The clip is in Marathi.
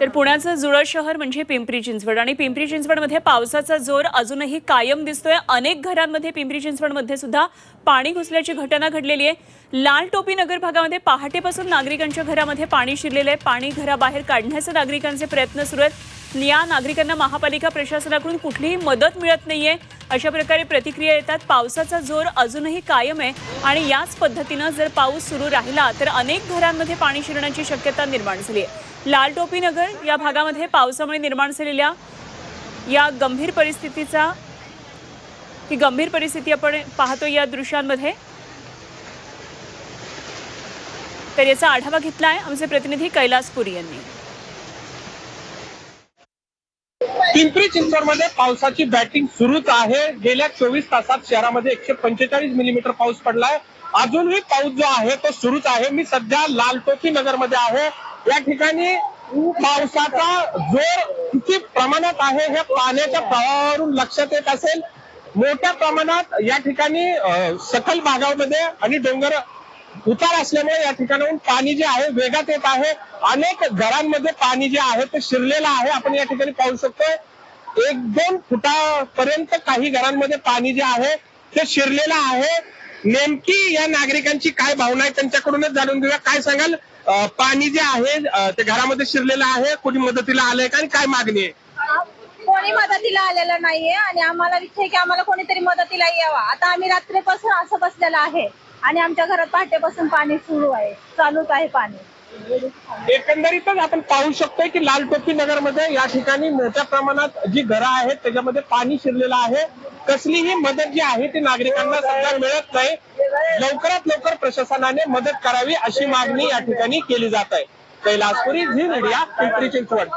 तर पुण्याचं जुळं शहर म्हणजे पिंपरी चिंचवड. आणि पिंपरी चिंचवडमध्ये पावसाचा जोर अजूनही कायम दिसतोय. अनेक घरांमध्ये पिंपरी चिंचवडमध्ये सुद्धा पाणी घुसल्याची घटना घडलेली आहे. लाल टोपी नगर भागामध्ये पहाटेपासून नागरिकांच्या घरामध्ये पाणी शिरलेलं आहे. पाणी घराबाहेर काढण्याचे नागरिकांचे प्रयत्न सुरू आहेत. या नागरिकांना महापालिका प्रशासनाकडून कुठलीही मदत मिळत नाहीये. अशा प्रकारे प्रतिक्रिया येतात. पावसाचा जोर अजूनही कायम आहे. आणि याच पद्धतीनं जर पाऊस सुरू राहिला तर अनेक घरांमध्ये पाणी शिरण्याची शक्यता निर्माण झाली आहे. लाल टोपी नगर या भागामध्ये पावसामुळे निर्माण झालेल्या या गंभीर परिस्थितीचा ही गंभीर परिस्थिती आपण पाहतो या दृश्यांमध्ये. तर याचा आढावा घेतलाय आमचे प्रतिनिधी कैलास पुरी यांनी. पिंपरी चिंचवडमध्ये पावसाची बॅटिंग सुरूच आहे. गेल्या चोवीस तासात शहरामध्ये एकशे पंचेचाळीस मिलीमीटर पाऊस पडलाय. अजूनही पाऊस जो आहे तो सुरूच आहे. मी सध्या लालटोकी नगरमध्ये आहे. या ठिकाणी पावसाचा जोर किती प्रमाणात आहे हे पाण्याच्या प्रवाहावरून लक्षात येत असेल. मोठ्या प्रमाणात या ठिकाणी सखल भागामध्ये आणि डोंगर उतार असल्यामुळे या ठिकाणाहून पाणी जे आहे वेगात येत आहे. अनेक घरांमध्ये पाणी जे आहे ते शिरलेलं आहे. आपण या ठिकाणी पाहू शकतोय. एक दोन फुटापर्यंत काही घरांमध्ये पाणी जे आहे ते शिरलेलं आहे. नेमकी या नागरिकांची काय भावना आहे त्यांच्याकडूनच जाणून घेऊया. काय सांगाल? पाणी जे आहे ते घरामध्ये शिरलेलं आहे कोणी मदतीला आलंय का? आणि काय मागणी आहे? कोणी मदतीला आलेलं नाहीये आणि आम्हाला इच्छा आहे की आम्हाला कोणीतरी मदतीला यावा. आता आम्ही रात्रीपासून असं बसलेलं आहे आणि आमच्या घरात पहाटेपासून पाणी सुरू आहे. चालूच आहे पाणी. एकंदरीतच आपण पाहू शकतोय की लाल टोपी नगरमध्ये या ठिकाणी मोठ्या प्रमाणात जी घरं आहेत त्याच्यामध्ये पाणी शिरलेलं आहे. कसलीही मदत जी आहे ती नागरिकांना सध्या मिळत नाही. लवकरात लवकर प्रशासनाने मदत करावी अशी मागणी या ठिकाणी केली जात आहे. Kailaspuri Zee media Pimpri Chinchwad.